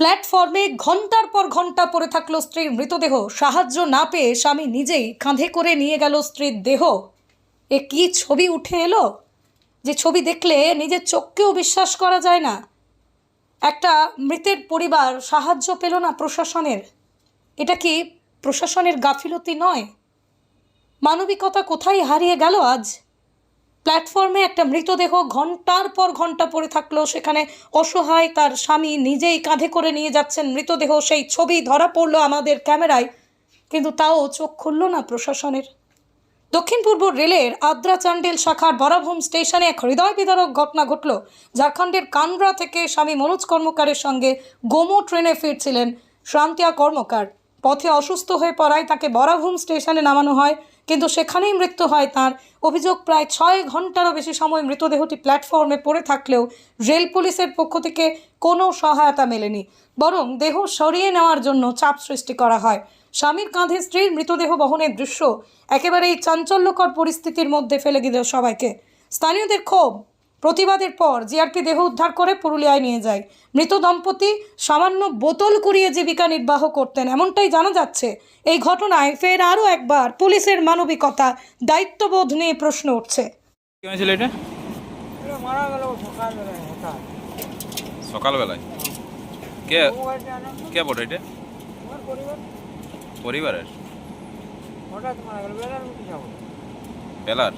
প্ল্যাটফর্মে ঘণ্টার পর ঘণ্টা পড়ে থাকল স্ত্রীর মৃতদেহ। সাহায্য না পেয়ে স্বামী নিজেই কাঁধে করে নিয়ে গেল স্ত্রীর দেহ। এ কি ছবি উঠে এলো? যে ছবি দেখলে নিজের চোখকেও বিশ্বাস করা যায় না। একটা মৃতের পরিবার সাহায্য পেল না প্রশাসনের। এটা কি প্রশাসনের গাফিলতি নয়? মানবিকতা কোথায় হারিয়ে গেল আজ? প্ল্যাটফর্মে একটা মৃতদেহ ঘণ্টার পর ঘণ্টা পড়ে থাকল। সেখানে অসহায় তার স্বামী নিজেই কাঁধে করে নিয়ে যাচ্ছেন মৃতদেহ। সেই ছবি ধরা পড়ল আমাদের ক্যামেরায়, কিন্তু তাও চোখ খুলল না প্রশাসনের। দক্ষিণ পূর্ব রেলের আদ্রা চান্ডেল শাখার বরাভূম স্টেশনে এক হৃদয় বিদারক ঘটনা ঘটল। ঝাড়খণ্ডের কানরা থেকে স্বামী মনোজ কর্মকারের সঙ্গে গোমো ট্রেনে ফিরছিলেন শান্তিয়া কর্মকার। পথে অসুস্থ হয়ে পড়ায় তাকে বরাভূম স্টেশনে নামানো হয়। কিন্তু সেখানেই মৃত্যু হয় তার। অভিযোগ প্রায় ছয় ঘন্টারও বেশি সময় মৃতদেহটি প্ল্যাটফর্মে পড়ে থাকলেও রেল পুলিশের পক্ষ থেকে কোনো সহায়তা মেলেনি, বরং দেহ সরিয়ে নেওয়ার জন্য চাপ সৃষ্টি করা হয়। স্বামীর কাঁধে স্ত্রীর মৃতদেহ বহনের দৃশ্য একেবারেই চাঞ্চল্যকর পরিস্থিতির মধ্যে ফেলে দিল সবাইকে। স্থানীয়দের ক্ষোভ প্রতিবাদের পর জিআরপি দেহ উদ্ধার করে পুরুলিয়ায় নিয়ে যায়। মৃত দম্পতি সামান্য বোতল কুড়িয়ে জীবিকা নির্বাহ করতেন। এমনটাই জানা যাচ্ছে। এই ঘটনায় ফের আরও একবার পুলিশের মানবিকতা দায়িত্ববোধ নিয়ে প্রশ্ন উঠছে। কি হয়েছিল এটা? এটা মারা গেল সকালবেলায় কে বটে এটা? পরিবারের? বেলার?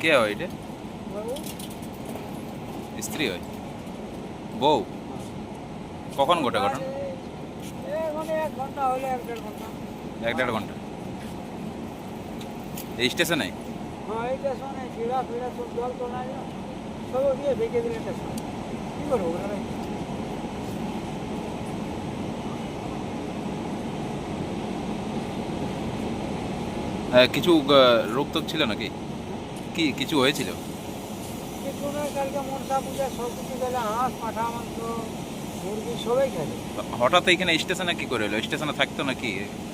কে হয় এটা? স্ত্রী হয়। বউ? কখন ঘটে ঘটনা? এক দেড় ঘণ্টা। এই স্টেশনে? তো কিছু রোগ টোগ ছিল নাকি? কি কিছু হয়েছিল? হঠাৎ এখানে স্টেশনে কি করে এলো? স্টেশনে থাকতো নাকি?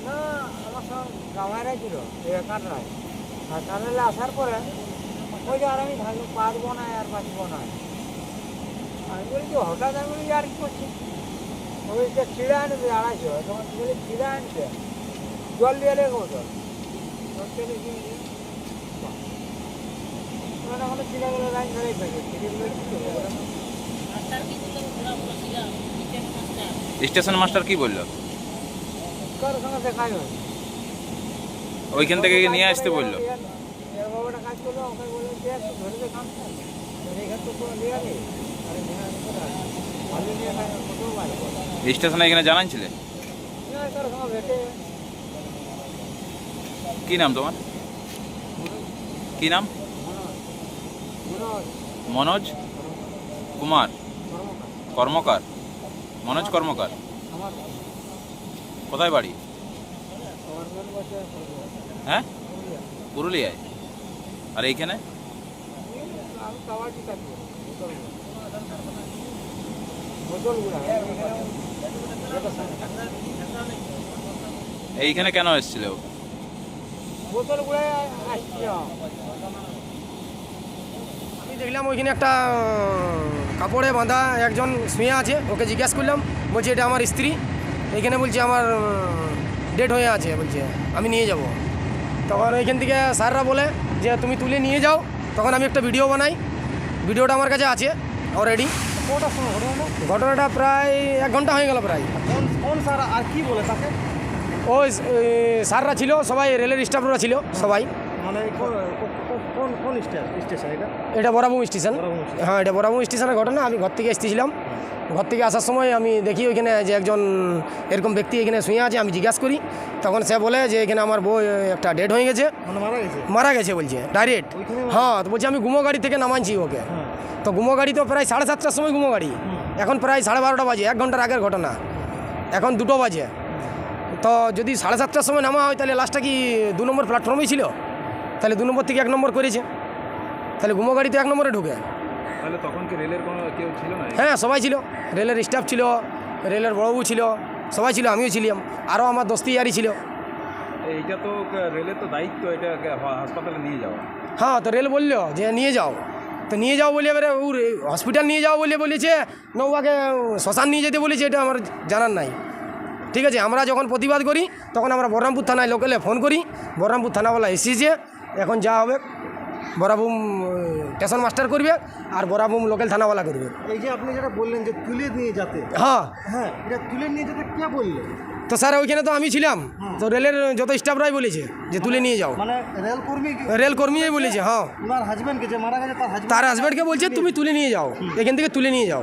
না আমার সব জামাইরাই ছিল কাটরায় আর টানেলে আসার পরে ওই যে আর আমি পারব না আর বাঁচবো না। আমি বলি যে হঠাৎ আমি বলি আর কি করছি ওই যে চিড়া আনবে আড়াইশো। তখন বলি চিড়া আনছে জল দিয়ে লেগে বোতল জল দিয়ে লেগে দিয়ে, বাহ। ওখানে কোনো চিড়াগুলো লাইন ধরেই থাকে চিড়িগুলো কি করবে ওরা? স্টেশন মাস্টার কি বলল? ওইখান থেকে নিয়ে আসতে বলল? স্টেশনে এখানে জানাইছিলে না কারোর সঙ্গে ভেটে। কি নাম তোমার? কি নাম? মনোজ কুমার। কর্মকার। মনোজ কর্মকার। কোথায় বাড়ি? হ্যাঁ? পুরুলিয়ায়। আর এইখানে? এইখানে কেন এসেছিল? দেখলাম ওইখানে একটা কাপড়ে বাঁধা একজন শুয়ে আছে ওকে জিজ্ঞেস করলাম বলছে এটা আমার স্ত্রী? এইখানে বলছে আমার ডেট হয়ে আছে। বলছে আমি নিয়ে যাব। তখন ওইখান থেকে স্যাররা বলে যে তুমি তুলে নিয়ে যাও। তখন আমি একটা ভিডিও বানাই ভিডিওটা আমার কাছে আছে অলরেডি ঘটনা ঘটনাটা প্রায় এক ঘণ্টা হয়ে গেল প্রায়। কোন কোন স্যার আর কি বলে তাকে? ওই স্যাররা ছিল সবাই রেলের স্টাফরা ছিল সবাই। মানে কোন কোন কোন স্টেশন এটা? এটা বরাবুম স্টেশন। হ্যাঁ এটা বরাবুম স্টেশনের ঘটনা। আমি ঘর থেকে এসেছিলাম। ঘর থেকে আসার সময় আমি দেখি ওইখানে যে একজন এরকম ব্যক্তি এখানে শুয়ে আছে আমি জিজ্ঞাসা করি। তখন সে বলে যে এখানে আমার বউ একটা ডেড হয়ে গেছে। মানে মারা গেছে? বলছে ডাইরেক্ট। হ্যাঁ তো বলছি আমি গুমো গাড়ি থেকে নামাচ্ছি ওকে। হ্যাঁ। তো গুমো গাড়ি তো প্রায় সাড়ে সাতটার সময় গুমো গাড়ি। এখন প্রায় সাড়ে বারোটা বাজে এক ঘণ্টার আগের ঘটনা। এখন দুটো বাজে। তো যদি সাড়ে সাতটার সময় নামা হয় তাহলে লাস্টটা কি দু নম্বর প্ল্যাটফর্মেই ছিল? তাহলে দু নম্বর থেকে এক নম্বর করেছে। তাহলে গুমো গাড়ি তো এক নম্বরে ঢুকে। তাহলে তখন কি রেলের কোনো কেউ ছিল না? হ্যাঁ সবাই ছিল। রেলের স্টাফ ছিল রেলের বড়বু ছিল সবাই ছিল আমিও ছিলাম। আরও আমার দোস্তি ইয়ারি ছিল। এইটা তো রেলের তো দায়িত্ব এটা হাসপাতালে নিয়ে যাওয়া। হ্যাঁ তো রেল বলল যে নিয়ে যাও। তো তো নিয়ে যাও বলে এবারে ওর হসপিটাল নিয়ে যাও বলে বলেছে নৌবাকে শ্মশান নিয়ে যেতে বলেছে এটা আমার জানার নাই। ঠিক আছে আমরা যখন প্রতিবাদ করি তখন আমরা বহরমপুর থানায় লোকালে ফোন করি। বহরমপুর থানাওয়ালা এসেছে এখন যা হবে বরাবুম স্টেশন মাস্টার করবে আর বরাবুম লোকাল থানাওয়ালা করবে। এই যে আপনি যেটা বললেন যে তুলে নিয়ে যেতে হ্যাঁ। হ্যাঁ এটা তুলে নিয়ে যেতে কে বললে? তো স্যার ওইখানে তো আমি ছিলাম। তো রেলের যত স্টাফরাই বলেছে যে তুলে নিয়ে যাও। মানে রেল কর্মী রেল কর্মীই বলেছে হ্যাঁ। ওনার হাজবেন্ডকে যে মারা গেছে তার হাজবেন্ড তার হাজব্যান্ডকে বলছে তুমি তুলে নিয়ে যাও। এখান থেকে তুলে নিয়ে যাও।